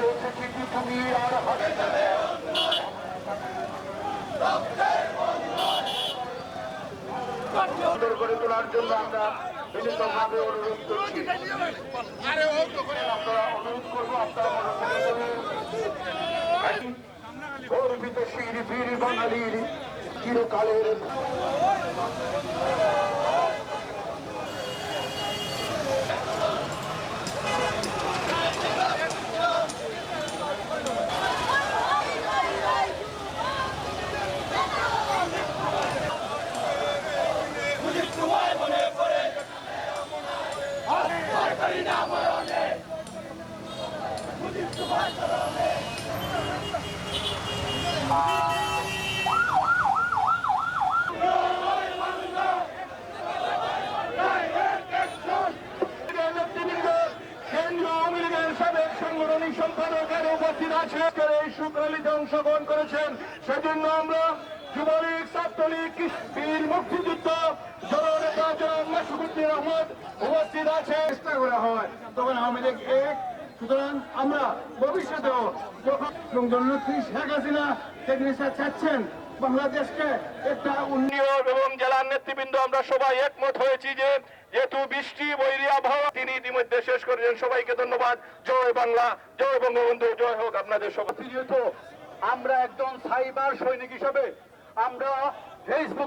পৌঁছেছি কি তুমি আর হবে সুন্দর করে তোলার জন্য আমরা অনুরোধ করব আপনারা গর্বিত শির বাঙালির চিরকালের আজকের এই শুক্রালীতে অংশগ্রহণ করেছেন সেজন্য আমরা যুবলীগ ছাত্রলীগ বীর মুক্তিযুদ্ধ জনাব আহমদ উপস্থিত আছে। চেষ্টা করা হয়। তখন আওয়ামী লীগ এক। সুতরাং আমরা ভবিষ্যতেও যখন জননেত্রী শেখ হাসিনা শেখ চাচ্ছেন বাংলাদেশকে একটা উন্নয়ন এবং জেলার নেতৃবৃন্দ আমরা সবাই একমত হয়েছি যে যেহেতু বৃষ্টি বৈরী আবহাওয়া তিনি ইতিমধ্যে শেষ করেছেন সবাইকে ধন্যবাদ। জয় বাংলা জয় বঙ্গবন্ধু জয় হোক আপনাদের সবাই যেহেতু আমরা একজন সাইবার সৈনিক হিসেবে আমরা ফেসবুক